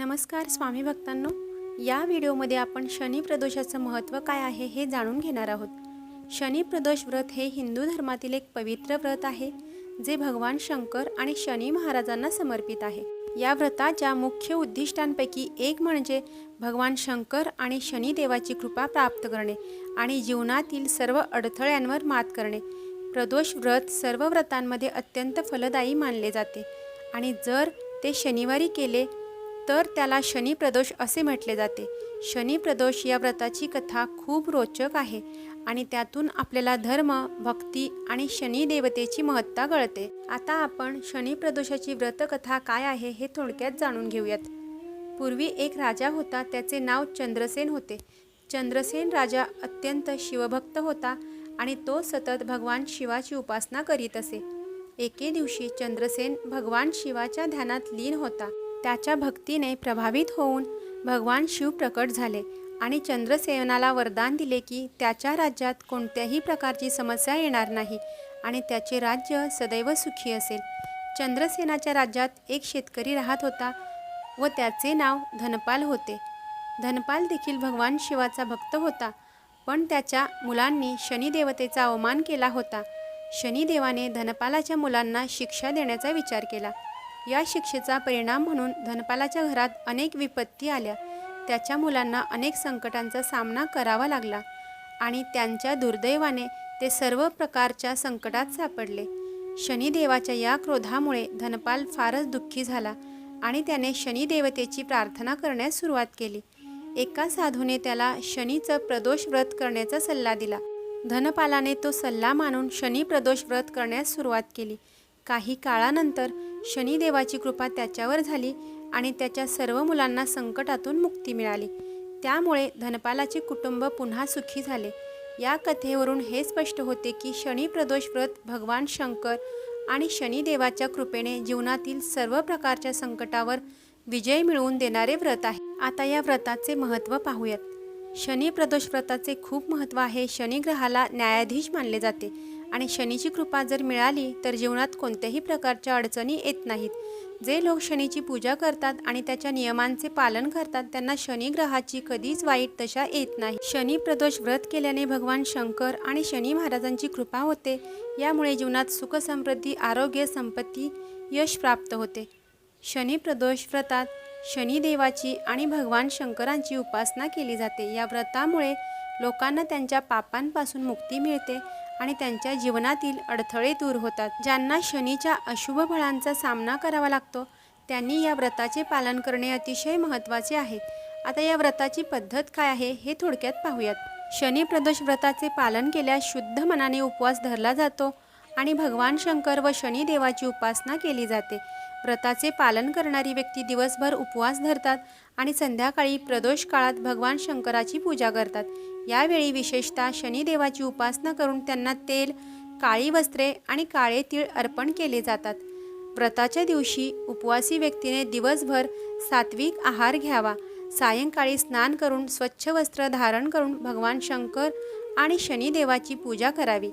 नमस्कार स्वामी भक्तांनो. या व्हिडिओमध्ये आपण शनी प्रदोषाचं महत्त्व काय आहे हे जाणून घेणार आहोत. शनी प्रदोष व्रत हे हिंदू धर्मातील एक पवित्र व्रत आहे जे भगवान शंकर आणि शनी महाराजांना समर्पित आहे. या व्रताच्या मुख्य उद्दिष्टांपैकी एक म्हणजे भगवान शंकर आणि शनिदेवाची कृपा प्राप्त करणे आणि जीवनातील सर्व अडथळ्यांवर मात करणे. प्रदोष व्रत सर्व व्रतांमध्ये अत्यंत फलदायी मानले जाते आणि जर ते शनिवारी केले तर त्याला शनी प्रदोष असे म्हटले जाते. शनी प्रदोष या व्रताची कथा खूप रोचक आहे आणि त्यातून आपल्याला धर्म भक्ती आणि शनी देवतेची महत्ता कळते. आता आपण शनी प्रदोषाची व्रतकथा काय आहे हे थोडक्यात जाणून घेऊयात. पूर्वी एक राजा होता त्याचे नाव चंद्रसेन होते. चंद्रसेन राजा अत्यंत शिवभक्त होता आणि तो सतत भगवान शिवाची उपासना करीत असे. एके दिवशी चंद्रसेन भगवान शिवाच्या ध्यानात लीन होता. त्याच्या भक्तीने प्रभावित होऊन भगवान शिव प्रकट झाले आणि चंद्रसेनाला वरदान दिले की त्याच्या राज्यात कोणत्याही प्रकारची समस्या येणार नाही आणि त्याचे राज्य सदैव सुखी असेल. चंद्रसेनाच्या राज्यात एक शेतकरी राहत होता व त्याचे नाव धनपाल होते. धनपाल देखील भगवान शिवाचा भक्त होता पण त्याच्या मुलांनी शनिदेवतेचा अवमान केला होता. शनिदेवाने धनपालाच्या मुलांना शिक्षा देण्याचा विचार केला. या शिक्षेचा परिणाम म्हणून धनपालाच्या घरात अनेक विपत्ती आल्या. त्याच्या मुलांना अनेक संकटांचा सामना करावा लागला आणि त्यांच्या दुर्दैवाने ते सर्व प्रकारच्या संकटात सापडले. शनिदेवाच्या या क्रोधामुळे धनपाल फारच दुःखी झाला आणि त्याने शनिदेवतेची प्रार्थना करण्यास सुरुवात केली. एका साधूने त्याला शनीचं प्रदोष व्रत करण्याचा सल्ला दिला. धनपालाने तो सल्ला मानून शनी प्रदोष व्रत करण्यास सुरुवात केली. काही काळानंतर शनिदेवाची कृपा त्याच्यावर झाली आणि त्याच्या सर्व मुलांना संकटातून मुक्ती मिळाली. त्यामुळे धनपालाचे कुटुंब पुन्हा सुखी झाले. या कथेवरून हे स्पष्ट होते की शनी प्रदोष व्रत भगवान शंकर आणि शनिदेवाच्या कृपेने जीवनातील सर्व प्रकारच्या संकटावर विजय मिळवून देणारे व्रत आहे. आता या व्रताचे महत्त्व पाहूयात. शनी प्रदोष व्रताचे खूप महत्त्व आहे. शनिग्रहाला न्यायाधीश मानले जाते. आणि शनीची कृपा जर मिळाली तर जीवनात कोणत्याही प्रकारच्या अडचणी येत नाहीत. जे लोक शनीची पूजा करतात आणि त्याच्या नियमांचे पालन करतात त्यांना शनिग्रहाची कधीच वाईट दशा येत नाही. शनी प्रदोष व्रत केल्याने भगवान शंकर आणि शनी महाराजांची कृपा होते. यामुळे जीवनात सुख समृद्धी आरोग्य संपत्ती यश प्राप्त होते. शनी प्रदोष व्रतात शनिदेवाची आणि भगवान शंकरांची उपासना केली जाते. या व्रतामुळे लोकांना त्यांच्या पापांपासून मुक्ती मिळते. आणि त्यांच्या जीवनातील अडथळे दूर होतात. ज्यांना शनीच्या अशुभ फळांचा सामना करावा लागतो त्यांनी या व्रताचे पालन करणे अतिशय महत्त्वाचे आहे. आता या व्रताची पद्धत काय आहे हे थोडक्यात पाहूयात. शनी प्रदोष व्रताचे पालन केल्यास शुद्ध मनाने उपवास धरला जातो आणि भगवान शंकर व शनिदेवाची उपासना केली जाते. व्रताचे पालन करणारी व्यक्ती दिवसभर उपवास धरतात आणि संध्याकाळी प्रदोष काळात भगवान शंकराची पूजा करतात. यावेळी विशेषतः शनिदेवाची उपासना करून त्यांना तेल काळी वस्त्रे आणि काळे तीळ अर्पण केले जातात. व्रताच्या दिवशी उपवासी व्यक्तीने दिवसभर सात्विक आहार घ्यावा. सायंकाळी स्नान करून स्वच्छ वस्त्र धारण करून भगवान शंकर आणि शनिदेवाची पूजा करावी.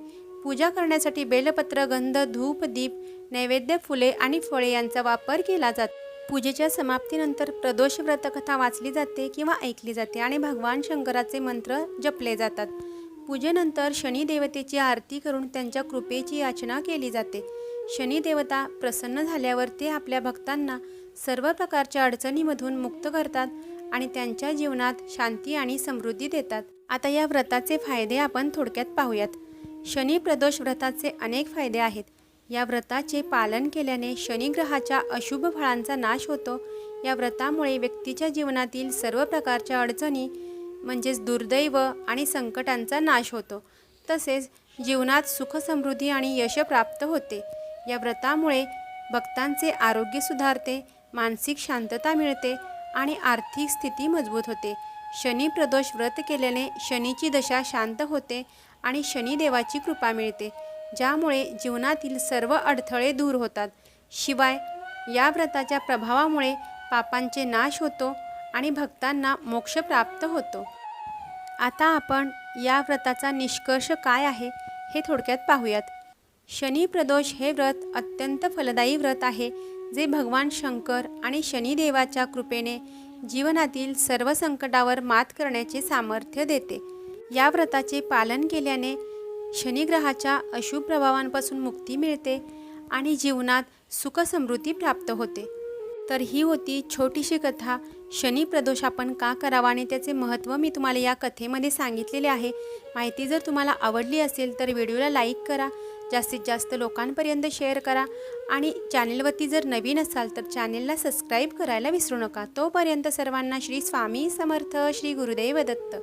पूजा करण्यासाठी बेलपत्र गंध धूप दीप नैवेद्य फुले आणि फळे यांचा वापर केला जातो. पूजेच्या समाप्तीनंतर प्रदोष व्रतकथा वाचली जाते किंवा ऐकली जाते आणि भगवान शंकराचे मंत्र जपले जातात. पूजेनंतर शनिदेवतेची आरती करून त्यांच्या कृपेची याचना केली जाते. शनिदेवता प्रसन्न झाल्यावर ते आपल्या भक्तांना सर्व प्रकारच्या अडचणीमधून मुक्त करतात आणि त्यांच्या जीवनात शांती आणि समृद्धी देतात. आता या व्रताचे फायदे आपण थोडक्यात पाहूयात. शनी प्रदोष व्रताचे अनेक फायदे आहेत. या व्रताचे पालन केल्याने शनिग्रहाच्या अशुभ फळांचा नाश होतो. या व्रतामुळे व्यक्तीच्या जीवनातील सर्व प्रकारच्या अडचणी म्हणजेच दुर्दैव आणि संकटांचा नाश होतो. तसेच जीवनात सुख समृद्धी आणि यश प्राप्त होते. या व्रतामुळे भक्तांचे आरोग्य सुधारते मानसिक शांतता मिळते आणि आर्थिक स्थिती मजबूत होते. शनी प्रदोष व्रत केल्याने शनीची दशा शांत होते आणि शनिदेवाची कृपा मिळते ज्यामुळे जीवनातील सर्व अडथळे दूर होतात. शिवाय या व्रताच्या प्रभावामुळे पापांचे नाश होतो आणि भक्तांना मोक्ष प्राप्त होतो. आता आपण या व्रताचा निष्कर्ष काय आहे हे थोडक्यात पाहूयात. शनी प्रदोष हे व्रत अत्यंत फलदायी व्रत आहे जे भगवान शंकर आणि शनिदेवाच्या कृपेने जीवनातील सर्व संकटावर मात करण्याचे सामर्थ्य देते. या व्रताचे पालन केल्याने शनिग्रहाच्या अशुभ प्रभावांपासून मुक्ती मिळते आणि जीवनात सुखसमृद्धी प्राप्त होते. तर ही होती छोटीशी कथा. शनी प्रदोष आपण का करावा आणि त्याचे महत्त्व मी तुम्हाला या कथेमध्ये सांगितलेले आहे. माहिती जर तुम्हाला आवडली असेल तर व्हिडिओला लाईक करा जास्तीत जास्त लोकांपर्यंत शेअर करा आणि चॅनेलवरती जर नवीन असाल तर चॅनेलला सबस्क्राईब करायला विसरू नका. तोपर्यंत सर्वांना श्री स्वामी समर्थ श्री गुरुदेव दत्त.